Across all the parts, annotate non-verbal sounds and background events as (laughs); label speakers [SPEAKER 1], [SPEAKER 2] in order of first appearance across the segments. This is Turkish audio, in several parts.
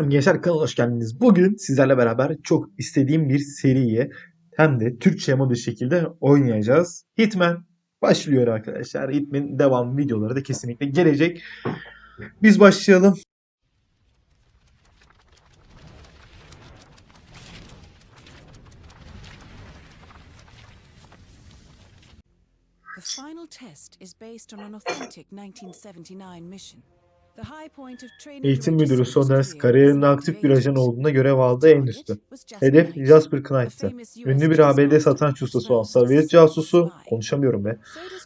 [SPEAKER 1] Selam gençler kanala hoş geldiniz. Bugün sizlerle beraber çok istediğim bir seriye hem de Türkçe modu şekilde oynayacağız. Hitman başlıyor arkadaşlar. Hitman devam videoları da kesinlikle gelecek. Biz başlayalım.
[SPEAKER 2] The final test is based on an authentic 1979 mission.
[SPEAKER 1] Eğitim müdürü
[SPEAKER 2] Soders
[SPEAKER 1] kariyerinde aktif bir ajan olduğunda görev
[SPEAKER 2] aldığı endüstri.
[SPEAKER 1] Hedef Jasper Knight'tı. Ünlü bir ABD satranç ustası olan Sovyet casusu, konuşamıyorum be,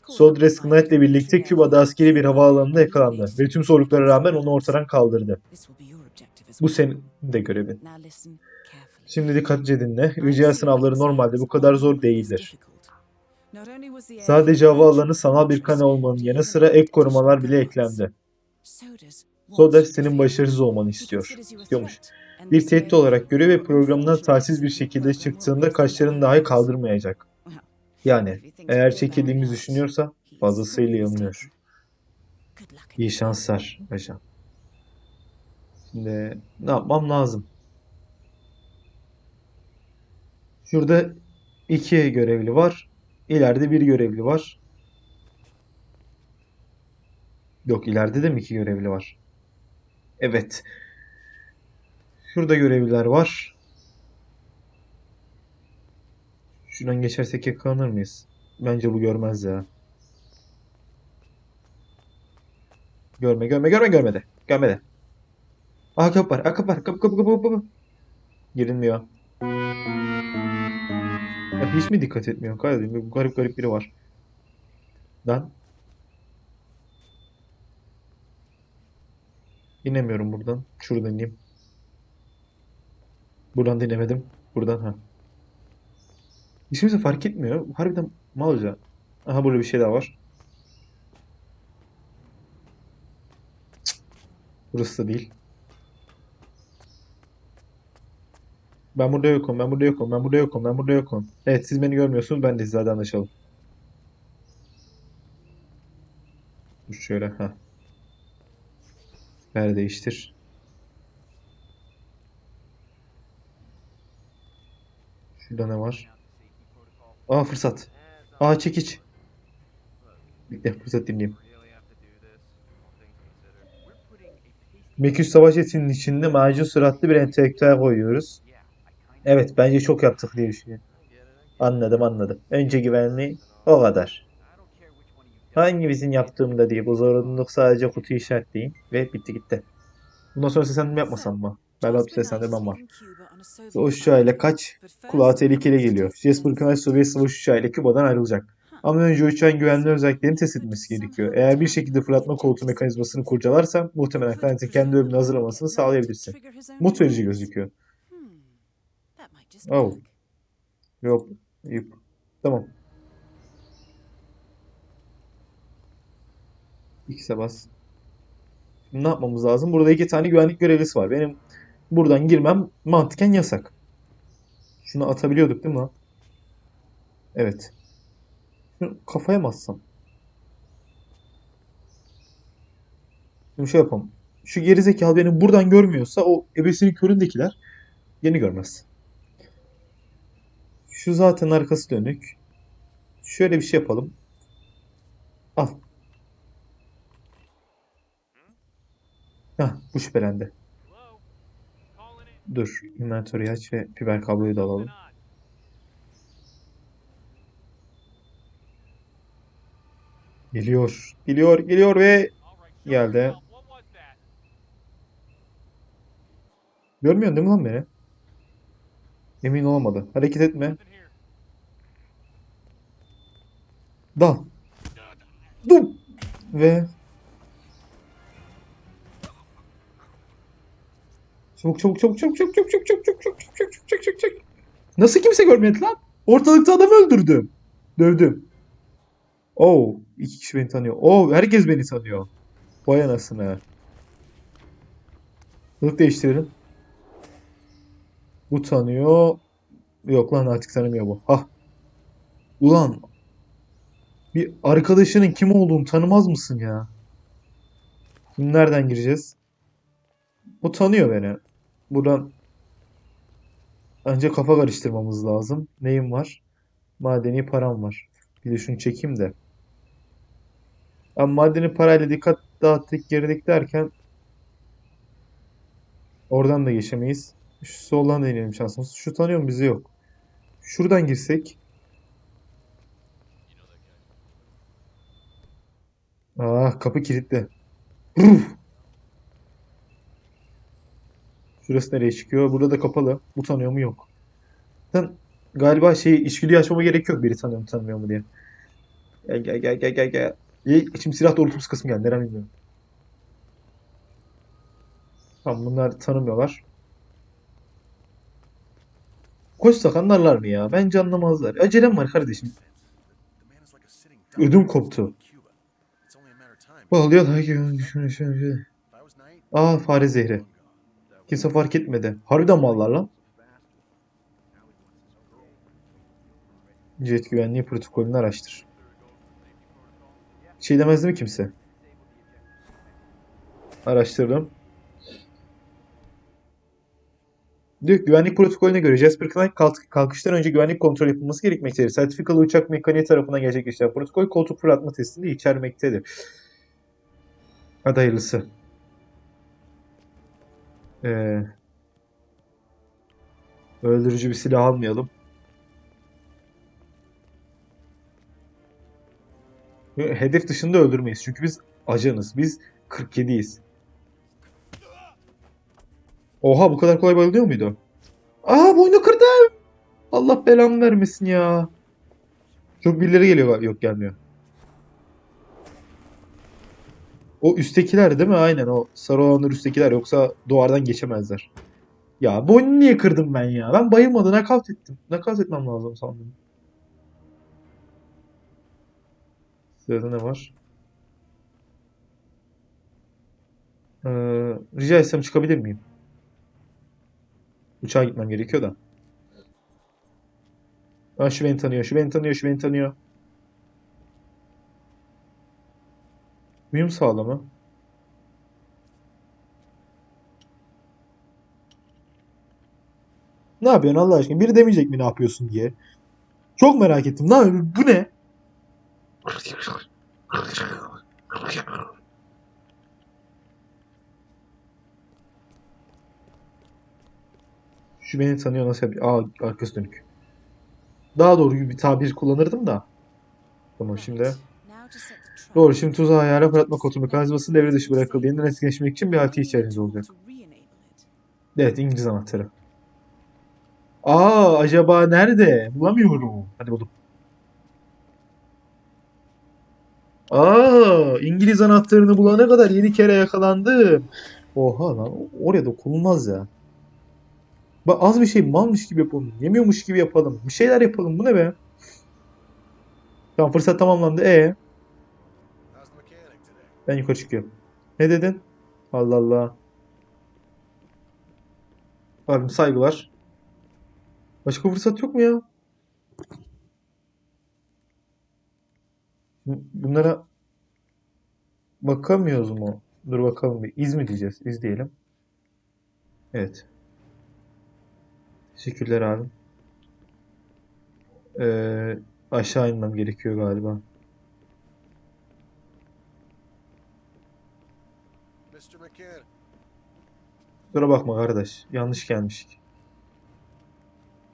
[SPEAKER 1] Sodres Knight
[SPEAKER 2] ile
[SPEAKER 1] birlikte Küba'da askeri bir havaalanında yakalandı ve tüm zorluklara rağmen onu ortadan kaldırdı. Bu senin de görevin. Şimdi dikkatlice dinle. UCL sınavları normalde bu kadar zor değildir. Sadece havaalanı sanal bir kanal olmanın yanı sıra ek korumalar bile eklendi.
[SPEAKER 2] Soda
[SPEAKER 1] senin başarısız olmanı istiyor. istiyormuş. Bir tehdit olarak görüyor ve
[SPEAKER 2] programına
[SPEAKER 1] talsiz bir şekilde çıktığında kaşlarını dahi kaldırmayacak. Yani eğer çekildiğimizi düşünüyorsa fazlasıyla yanılıyor. İyi şanslar ajan. Şimdi ne yapmam lazım? Şurada iki görevli var. İleride bir görevli var. Yok ileride de mi iki görevli var? Evet. Şurada görevliler var. Şuradan geçersek yakalanır mıyız? Bence bu görmez ya. Görme görme görme görmedi. Görmedi. Aha kapı var. Aha kapı var. Kapı kapı kapı kapı. Girilmiyor. Ya hiç mi dikkat etmiyor? Kardeşim garip garip biri var. Lan. İnemiyorum buradan. Şuradan ineyim. Buradan da. Buradan ha. Hiç kimse fark etmiyor. Harbiden malca. Aha burada bir şey daha var. Cık. Burası da değil. Ben burada yokum, ben burada yokum, ben burada yokum, ben burada yokum. Evet siz beni görmüyorsunuz, ben de sizlerden anlaşalım. Şöyle, ha. Yer değiştir. Şurada ne var? Aa fırsat. Aa çekiç. Bekle fırsat dinleyeyim. Meküs savaş etinin içinde macun suratlı bir entelektüel koyuyoruz. Evet bence çok yaptık diye düşünüyorum. Anladım anladım. Önce güvenli o kadar. Hangimizin yaptığımda diye bu zorunluluk sadece kutuyu işaretleyin ve bitti gitti. Bundan sonra seslendirme yapmasam mı? Ben bir seslendirmem var. Savaş uçağıyla kaç kulağa tehlikeli geliyor. Jasper Knight Sovyet savaş uçağıyla Küba'dan ayrılacak. Ama önce uçağın güvenli özelliklerini test etmesi gerekiyor. Eğer bir şekilde fırlatma koltuğu mekanizmasını kurcalarsan muhtemelen Knight'in kendi ölümünü hazırlamasını sağlayabilirsin. Umut verici gözüküyor. Oh. Yok. Yok. Tamam. X'e bas. Ne yapmamız lazım? Burada iki tane güvenlik görevlisi var. Benim buradan girmem mantıken yasak. Şunu atabiliyorduk değil mi lan? Evet. Şunu kafaya mı atsam? Şimdi şey yapalım. Şu gerizekalı beni buradan görmüyorsa o ebesinin köründekiler yeni görmez. Şu zaten arkası dönük. Şöyle bir şey yapalım. Al. Hah, bu şüphelendi. Dur, inventory'yi aç ve fiber kabloyu da alalım. Geliyor, geliyor, geliyor ve geldi. Görmüyorsun değil mi lan beni? Emin olamadı. Hareket etme. Dal. Dur. Ve Çabuk çabuk çabuk çabuk çabuk çabuk çabuk çabuk çabuk çabuk çabuk çabuk çabuk çabuk çabuk. Nasıl kimse görmedi lan? Ortalıkta adam öldürdüm. Dövdüm. Oo, iki kişi beni tanıyor. Oo, herkes beni tanıyor. Vay anasını. Kılık değiştirelim. Bu tanıyor. Yok lan artık tanımıyor bu. Hah. Ulan. Bir arkadaşının kim olduğunu tanımaz mısın ya? Şimdi nereden gireceğiz? O tanıyor beni. Buradan önce kafa karıştırmamız lazım. Neyim var? Madeni param var. Bir de şunu çekeyim de. Ama madeni parayla dikkat dağıttık geridik derken oradan da geçemeyiz. Şu soldan deneyelim şansımız. Şu tanıyor mu bizi yok. Şuradan girsek. Ah kapı kilitli. Şurası nereye çıkıyor? Burada da kapalı. Bu tanıyor mu? Yok. Sen galiba şey içgüdüyü açmama gerek yok biri tanıyor mu tanımıyor mu diye. Gel gel gel gel gel gel. Şimdi silah doğrultup sıkasım geldi. Neden bilmiyorum. Tamam bunlar tanımıyorlar. Koşsak anlarlar mı ya? Bence anlamazlar. Acelem var kardeşim. Ödüm koptu. Bağlıyor Aa fare zehri. Kimse fark etmedi. Harbiden mallar lan. Jet güvenliği protokolünü araştır. Şey demez mi kimse? Araştırdım. Diyor güvenlik protokolüne göre Jasper Knight kalk- kalkıştan önce güvenlik kontrol yapılması gerekmektedir. Sertifikalı uçak mekaniği tarafından gerçekleştirilen protokol koltuk fırlatma testini içermektedir. Hadi hayırlısı. Ee, öldürücü bir silah almayalım. Hedef dışında öldürmeyiz. Çünkü biz ajanız. Biz 47'yiz. Oha bu kadar kolay bayılıyor muydu? Aa boynu kırdım. Allah belamı vermesin ya. Çok birileri geliyor. Yok gelmiyor. O üsttekiler değil mi? Aynen o sarı olanlar üsttekiler. Yoksa duvardan geçemezler. Ya boynu niye kırdım ben ya? Ben bayılmadan nakavt ettim. Nakavt etmem lazım sandım. Sırada ne var? Ee, rica etsem çıkabilir miyim? Uçağa gitmem gerekiyor da. Aa, şu beni tanıyor, şu beni tanıyor, şu beni tanıyor. Uyum sağlama. Ne yapıyorsun Allah aşkına? Biri demeyecek mi ne yapıyorsun diye. Çok merak ettim. Ne yapıyorsun? Bu ne? Şu beni tanıyor nasıl yapıyor? Aa arkası dönük. Daha doğru bir tabir kullanırdım da. Tamam şimdi. Doğru şimdi tuzağı ayarla fırlatma kodu mekanizması devre dışı bırakıldı. Yeniden etkileşmek için bir aleti ihtiyacınız olacak.
[SPEAKER 2] İt.
[SPEAKER 1] Evet İngiliz anahtarı. Aa acaba nerede? Bulamıyorum. Hadi buldum. Aa İngiliz anahtarını bulana kadar yedi kere yakalandım. Oha lan oraya dokunulmaz ya. Bak az bir şey malmış gibi yapalım. Yemiyormuş gibi yapalım. Bir şeyler yapalım. Bu ne be? Tamam fırsat tamamlandı. E ben yukarı çıkıyorum. Ne dedin? Allah Allah. Abim saygılar. Başka fırsat yok mu ya? Bunlara bakamıyoruz mu? Dur bakalım bir. İz mi diyeceğiz? İz diyelim. Evet. Teşekkürler abim. Ee, aşağı inmem gerekiyor galiba. Kusura bakma kardeş. Yanlış gelmiştik.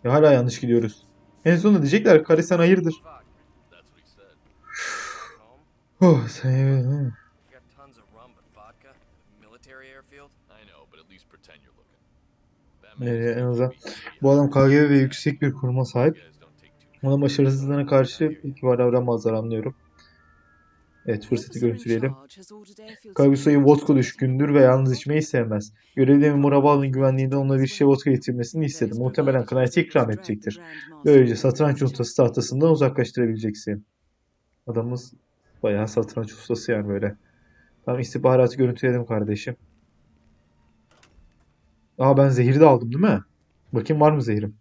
[SPEAKER 1] Ya hala yanlış gidiyoruz. En sonunda diyecekler karı sen hayırdır. Oh, sen
[SPEAKER 3] man's
[SPEAKER 1] en azından bu adam KGB ve yüksek bir kuruma sahip. Ona başarısızlığına karşı pek var davranmazlar anlıyorum. Evet fırsatı görüntüleyelim.
[SPEAKER 2] security
[SPEAKER 1] vodka düşkündür ve yalnız içmeyi sevmez. Görevli memur Haval'ın güvenliğinden ona bir şişe vodka getirmesini istedi. Muhtemelen Knight'e ikram edecektir. Böylece satranç ustası tahtasından uzaklaştırabileceksin. Adamız bayağı satranç ustası yani böyle. Tamam istihbaratı görüntüledim kardeşim. Aa ben zehri de aldım değil mi? Bakayım var mı zehrim?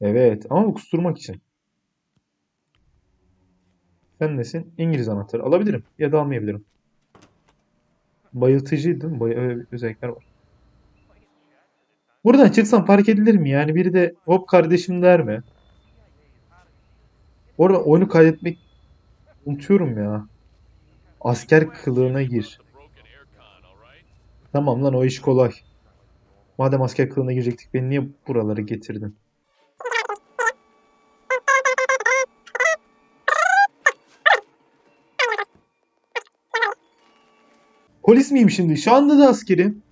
[SPEAKER 1] Evet ama bu kusturmak için. Sen nesin? İngiliz anahtarı. Alabilirim ya da almayabilirim. Bayıltıcı değil mi? Bay özellikler var. Buradan çıksam fark edilir mi? Yani biri de hop kardeşim der mi? Orada oyunu kaydetmek unutuyorum ya. Asker kılığına gir. Tamam lan o iş kolay. Madem asker kılığına girecektik beni niye buralara getirdin? Polis miyim şimdi? Şu anda da askerim.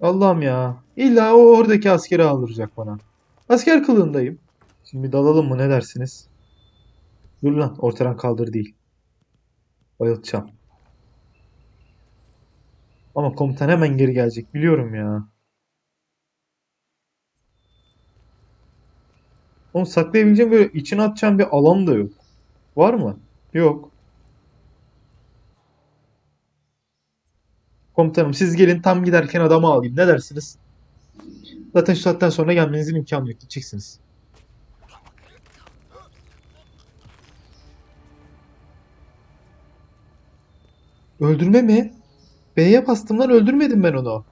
[SPEAKER 1] Allah'ım ya. İlla o oradaki askeri aldıracak bana. Asker kılığındayım. Şimdi dalalım mı ne dersiniz? Dur lan ortadan kaldır değil. Bayıltacağım. Ama komutan hemen geri gelecek biliyorum ya. Oğlum saklayabileceğim böyle içine atacağım bir alan da yok. Var mı? Yok. Komutanım siz gelin tam giderken adamı alayım. Ne dersiniz? Zaten şu saatten sonra gelmenizin imkanı yok. Gideceksiniz. Öldürme mi? B'ye bastım öldürmedim ben onu.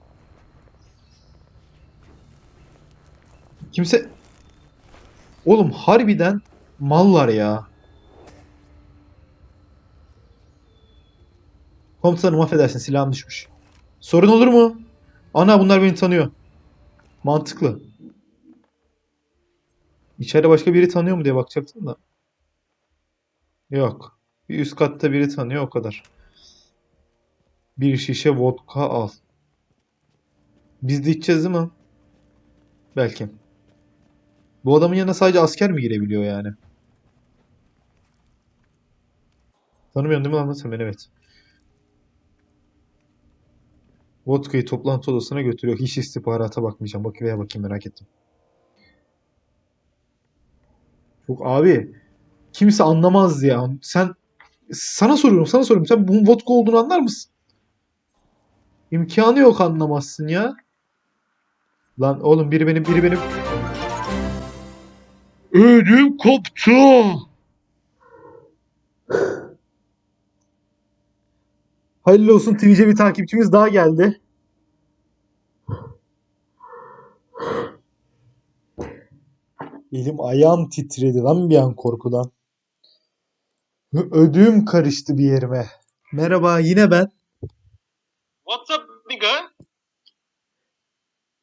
[SPEAKER 1] Kimse... Oğlum harbiden mallar ya. Komutanım affedersin silahım düşmüş. Sorun olur mu? Ana bunlar beni tanıyor. Mantıklı. İçeride başka biri tanıyor mu diye bakacaktım da. Yok. Bir üst katta biri tanıyor o kadar. Bir şişe vodka al. Biz de içeceğiz değil mi? Belki. Bu adamın yanına sadece asker mi girebiliyor yani? Tanımıyorsun değil mi lan sen beni? Evet. Vodka'yı toplantı odasına götürüyor. Hiç istihbarata bakmayacağım. Bak veya bakayım merak ettim. Çok abi. Kimse anlamaz ya. Sen sana soruyorum, sana soruyorum. Sen bunun vodka olduğunu anlar mısın? İmkanı yok anlamazsın ya. Lan oğlum biri benim, biri benim. Ödüm koptu. Hayırlı olsun Twitch'e bir takipçimiz daha geldi. Elim ayağım titredi lan bir an korkudan. Ödüm karıştı bir yerime. Merhaba yine ben.
[SPEAKER 4] What's up, nigga?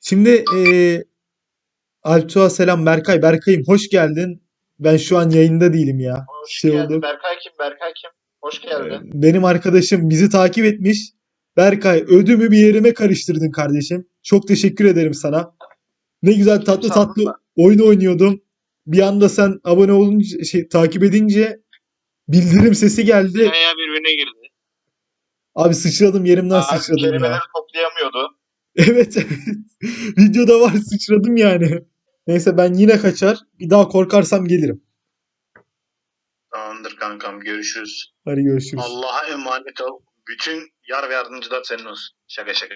[SPEAKER 1] Şimdi eee Altuğ'a selam Berkay. Berkay'ım hoş geldin. Ben şu an yayında değilim ya.
[SPEAKER 4] Hoş
[SPEAKER 1] Şey
[SPEAKER 4] geldin.
[SPEAKER 1] oldu.
[SPEAKER 4] Berkay kim? Berkay kim? Hoş geldin.
[SPEAKER 1] Benim arkadaşım bizi takip etmiş. Berkay ödümü bir yerime karıştırdın kardeşim. Çok teşekkür ederim sana. Ne güzel tatlı tatlı oyun oynuyordum. Bir anda sen abone olunca şey takip edince bildirim sesi geldi.
[SPEAKER 4] Dünya birbirine girdi.
[SPEAKER 1] Abi sıçradım yerimden
[SPEAKER 4] Abi
[SPEAKER 1] sıçradım
[SPEAKER 4] kelimeleri
[SPEAKER 1] ya.
[SPEAKER 4] toplayamıyordu. (laughs)
[SPEAKER 1] Evet evet. Videoda var sıçradım yani. Neyse ben yine kaçar. Bir daha korkarsam gelirim.
[SPEAKER 4] Tamamdır kankam görüşürüz.
[SPEAKER 1] Hadi görüşürüz.
[SPEAKER 4] Allah'a emanet ol. Bütün yar ve yardımcılar senin olsun. Şaka şaka.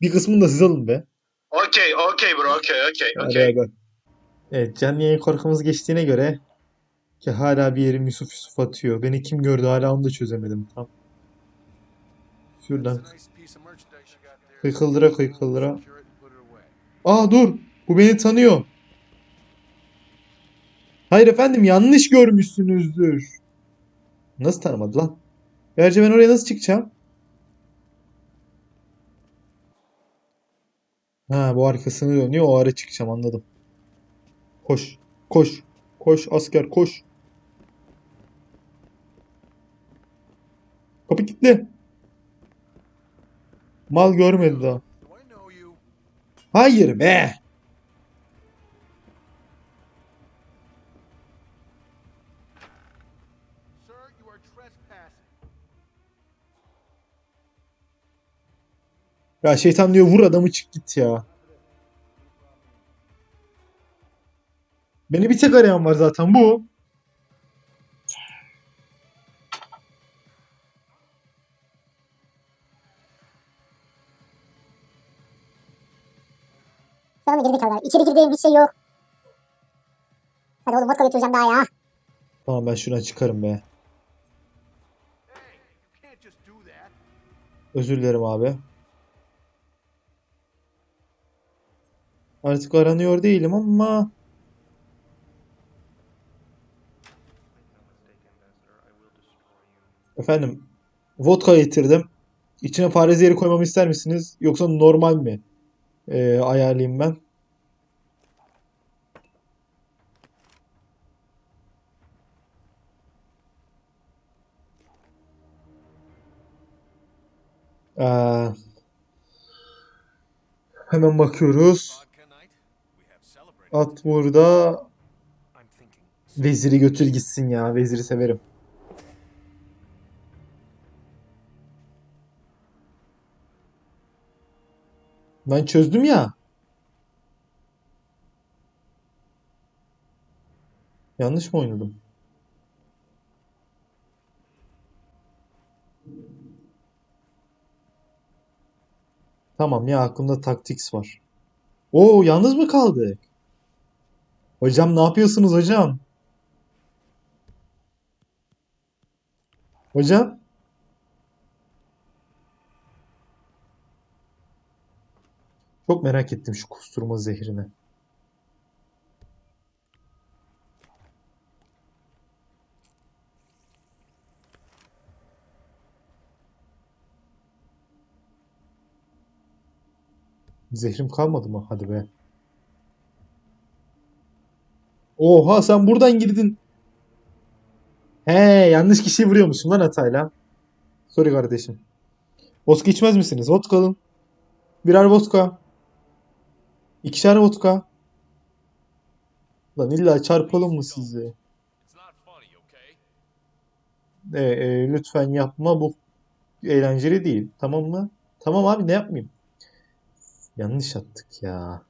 [SPEAKER 1] Bir kısmını da siz alın be.
[SPEAKER 4] Okey okey bro okey okey okey.
[SPEAKER 1] Evet canlı yayın korkumuz geçtiğine göre ki hala bir yerim Yusuf Yusuf atıyor. Beni kim gördü hala onu da çözemedim. Tam. Şuradan kıykıldıra kıykıldıra. Aa dur. Bu beni tanıyor. Hayır efendim yanlış görmüşsünüzdür. Nasıl tanımadı lan? Gerçi ben oraya nasıl çıkacağım? Ha bu arkasını dönüyor. O ara çıkacağım anladım. Koş. Koş. Koş asker koş. Kapı kilitli. Mal görmedi daha. Hayır be. Ya şeytan diyor vur adamı çık git ya. Beni bir tek arayan var zaten bu.
[SPEAKER 5] Tamam mı gerizekalılar? İçeri girdiğim bir şey yok. Hadi oğlum vodka götüreceğim daha ya.
[SPEAKER 1] Tamam ben şuradan çıkarım be. Özür dilerim abi. Artık aranıyor değilim ama efendim vodka getirdim. İçine fare zehri koymamı ister misiniz? Yoksa normal mi? Ee, ayarlayayım ben. Ee, hemen bakıyoruz.
[SPEAKER 6] Vodka night? We have celebrated.
[SPEAKER 1] At burada. Veziri götür gitsin ya. Veziri severim. Ben çözdüm ya. Yanlış mı oynadım? Tamam ya aklımda Tactics var. Oo yalnız mı kaldık? Hocam ne yapıyorsunuz hocam? Hocam? Çok merak ettim şu kusturma zehrini. Zehrim kalmadı mı? Hadi be. Oha sen buradan girdin. He yanlış kişiyi vuruyormuşum lan hatayla. Sorry kardeşim. Vodka içmez misiniz? Vodka alın. Birer vodka. İkişer vodka. Lan illa çarpalım mı sizi? E, e, lütfen yapma bu eğlenceli değil. Tamam mı? Tamam abi ne yapmayayım? Yanlış attık ya.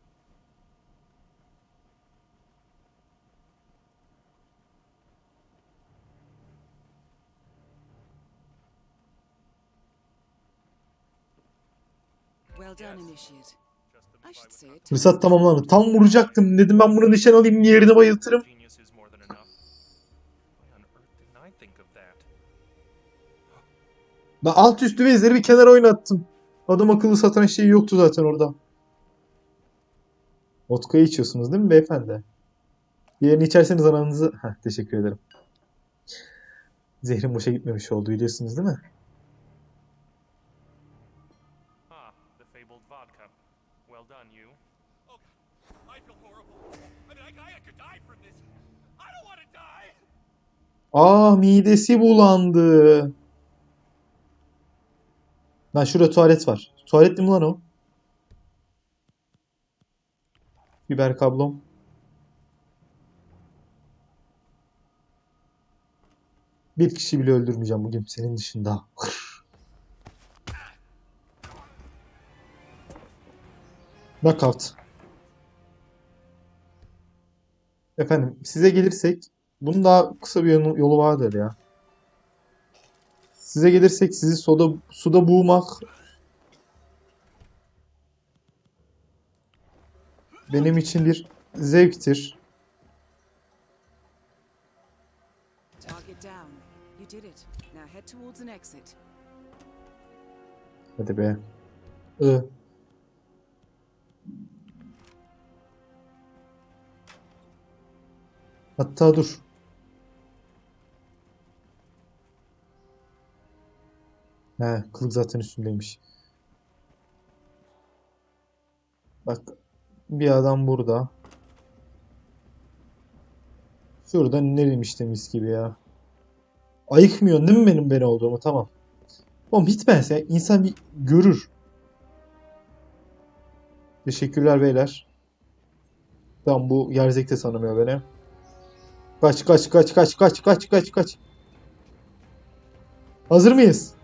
[SPEAKER 1] Fırsat tamamlandı. Tam vuracaktım. Dedim ben bunu nişan alayım yerine bayıltırım. Ben alt üstü vezleri bir kenara oynattım. Adam akıllı satan şey yoktu zaten orada. Vodka'yı içiyorsunuz değil mi beyefendi? Diğerini içerseniz aranızı... Heh, teşekkür ederim. Zehrin boşa gitmemiş oldu biliyorsunuz değil mi? Aa midesi bulandı. Lan şurada tuvalet var. Tuvalet mi lan o? Biber kablom. Bir kişi bile öldürmeyeceğim bugün senin dışında. Knockout. Efendim size gelirsek bunun daha kısa bir yolu, vardır ya. Size gelirsek sizi soda, suda boğmak benim için bir zevktir. Hadi be. I. Hatta dur. He, kılık zaten üstündeymiş. Bak, bir adam burada. Şurada nereymiş temiz gibi ya. Ayıkmıyorsun değil mi benim ben olduğumu? Tamam. Oğlum hitmez ya. İnsan bir görür. Teşekkürler beyler. Tamam bu gerzek de tanımıyor beni. Kaç kaç kaç kaç kaç kaç kaç kaç. Hazır mıyız?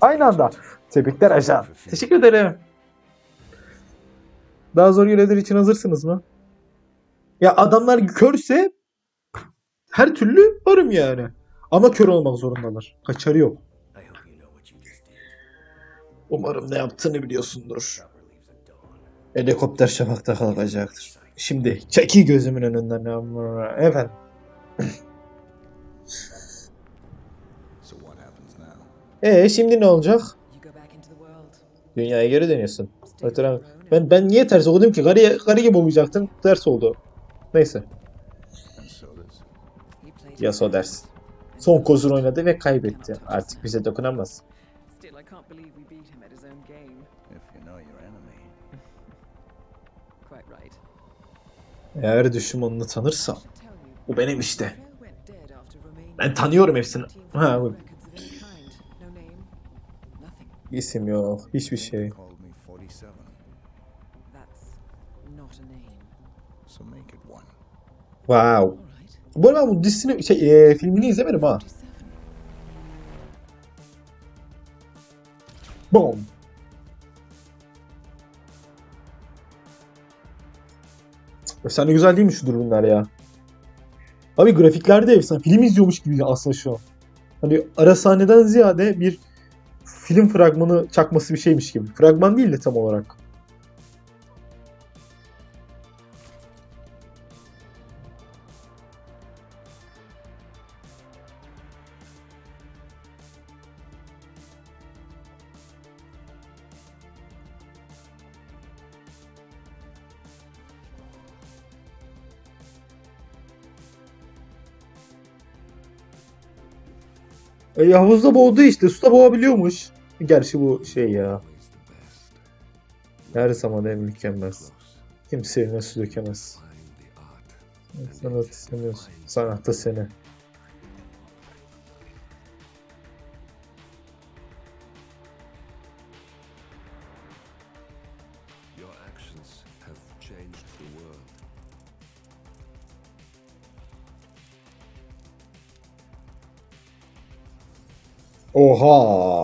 [SPEAKER 1] Aynı anda. Tebrikler ajan. Teşekkür ederim. Daha zor görevler için hazırsınız mı? Ya adamlar körse her türlü varım yani. Ama kör olmak zorundalar. Kaçarı yok. Umarım ne yaptığını biliyorsundur. Helikopter şafakta kalkacaktır. Şimdi çeki gözümün önünden. Efendim. E şimdi ne olacak? Dünyaya geri dönüyorsun. Ben ben niye ters okudum ki? Karı, karı gibi okuyacaktım. Ters oldu. Neyse. Ya dersin.
[SPEAKER 2] and
[SPEAKER 1] Son
[SPEAKER 2] lost.
[SPEAKER 1] oynadı ve kaybetti. Artık bize dokunamaz. Eğer düşmanını tanırsam. O benim işte. Ben tanıyorum hepsini.
[SPEAKER 2] 13
[SPEAKER 1] Ha, İsim yok. Hiçbir şey.
[SPEAKER 3] Called me 47.
[SPEAKER 2] That's not a name.
[SPEAKER 3] So make it one.
[SPEAKER 1] Wow. Bu arada bu dizisini, şey, e, filmini izlemedim ha.
[SPEAKER 2] 47.
[SPEAKER 1] Boom. Efsane güzel değil mi şu durumlar ya? Abi grafikler de efsane. Film izliyormuş gibi aslında şu an. Hani ara sahneden ziyade bir film fragmanı çakması bir şeymiş gibi. Fragman değil de tam olarak. E, havuzda boğdu işte. Suda boğabiliyormuş. Gerçi bu şey ya. Her zaman en mükemmel. Kimse eline su dökemez. Sanat istemiyorsun. Sanatta seni. Oha.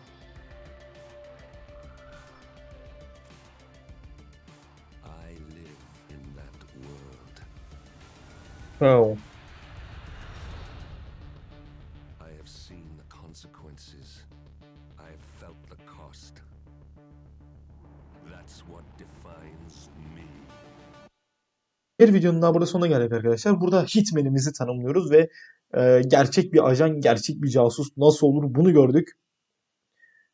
[SPEAKER 1] Wow.
[SPEAKER 7] I have seen the consequences. I have felt the cost. That's what defines me.
[SPEAKER 1] Bir videonun daha burada sonuna geldik arkadaşlar. Burada Hitman'imizi tanımlıyoruz ve e, gerçek bir ajan, gerçek bir casus nasıl olur bunu gördük.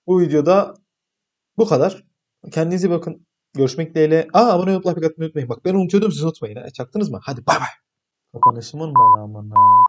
[SPEAKER 1] Bu videoda bu kadar. Kendinize bakın. Görüşmek dileğiyle. Aa abone olup like atmayı unutmayın. Bak ben unutuyordum siz unutmayın. Ha. Çaktınız mı? Hadi bay bay. Kapanışımın belamını…